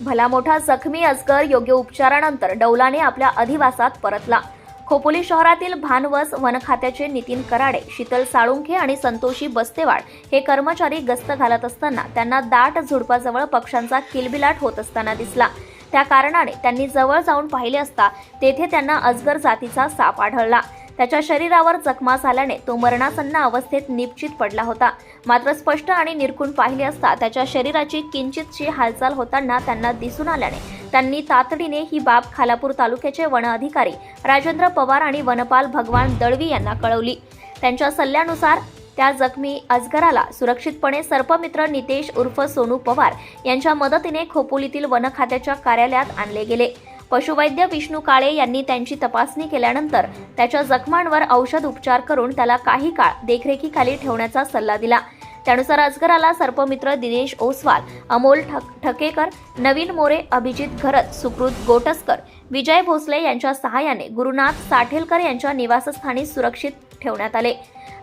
भला मोठा जखमी अजगर योग्य उपचारानंतर डौलाने आपल्या अधिवासात परतला. खोपोली शहरातील भानवस वन खात्याचे नितीन कराडे शीतल साळुंखे आणि संतोषी बस्तेवाड हे कर्मचारी गस्त घालत असताना त्यांना दाट झुडपाजवळ पक्ष्यांचा किलबिलाट होत असताना दिसला. त्या कारणाने त्यांनी जवळ जाऊन पाहिले असता तेथे त्यांना अजगर जातीचा साप आढळला. त्याच्या शरीरावर जखमा झाल्याने तो मरणासन्न अवस्थेत निपचित पडला होता. मात्र स्पष्ट आणि निरखून पाहिले असता त्याच्या शरीराची किंचितशी हालचाल होताना त्यांना दिसून आल्याने त्यांनी तातडीने ही बाब खालापूर तालुक्याचे वन अधिकारी राजेंद्र पवार आणि वनपाल भगवान दळवी यांना कळवली. त्यांच्या सल्ल्यानुसार त्या जखमी अजगराला सुरक्षितपणे सर्पमित्र नितेश उर्फ सोनू पवार यांच्या मदतीने खोपोलीतील वन खात्याच्या कार्यालयात आणले गेले. पशुवैद्य विष्णू काळे यांनी त्यांची तपासणी केल्यानंतर त्याच्या जखमांवर औषध उपचार करून त्याला काही काळ देखरेखीखाली ठेवण्याचा सल्ला दिला. त्यानुसार अजगराला सर्पमित्र दिनेश ओसवाल अमोल ठक ठकेकर नवीन मोरे अभिजित घरत सुकृत गोटस्कर विजय भोसले यांच्या सहाय्याने गुरुनाथ साठेलकर यांच्या निवासस्थानी सुरक्षित ठेवण्यात आले.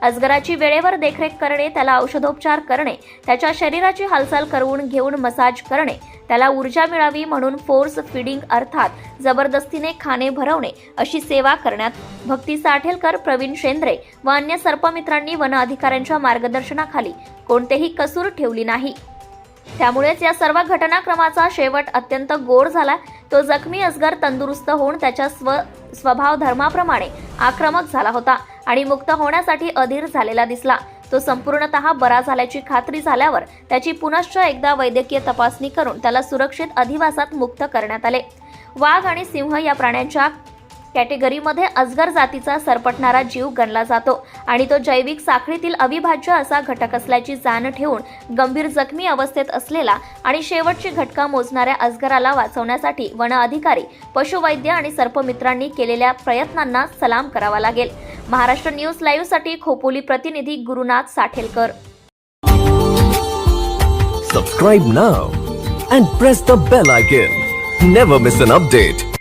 अजगराची वेळेवर देखरेख करणे त्याला औषधोपचार करणे त्याच्या शरीराची हालचाल करून घेऊन मसाज करणे त्याला ऊर्जा मिळावी म्हणून फोर्स फिडिंग अर्थात जबरदस्तीने खाणे भरवणे अशी सेवा करण्यात भक्ती साठेलकर प्रवीण शेंद्रे व अन्य सर्पमित्रांनी वन अधिकाऱ्यांच्या मार्गदर्शनाखाली कोणतेही कसूर ठेवली नाही. त्यामुळेच या सर्व घटनाक्रमाचा शेवट अत्यंत गोड झाला. तो जखमी असगर तंदुरुस्त होऊन त्याच्या स्व स्वभाव धर्माप्रमाणे आक्रमक झाला होता आणि मुक्त होण्यासाठी अधीर झालेला दिसला. तो संपूर्णतः बरा झाल्याची खात्री झाल्यावर त्याची पुनश्च एकदा वैद्यकीय तपासणी करून त्याला सुरक्षित अधिवासात मुक्त करण्यात आले. वाघ आणि सिंह या प्राण्यांच्या कॅटेगरीमध्ये अजगर जातीचा सरपटणारा जीव गणला जातो आणि तो जैविक साखळीतील अविभाज्य असा घटक असल्याची जाण ठेवून गंभीर जखमी अवस्थेत असलेला आणि शेवटची घटका मोजणाऱ्या अजगराला वाचवण्यासाठी वन अधिकारी पशुवैद्य आणि सर्पमित्रांनी केलेल्या प्रयत्नांना सलाम करावा लागेल. महाराष्ट्र न्यूज लाइव सा खोपोली प्रतिनिधी गुरुनाथ साठेलकर. सब्सक्राइब ना and press the bell icon never miss an update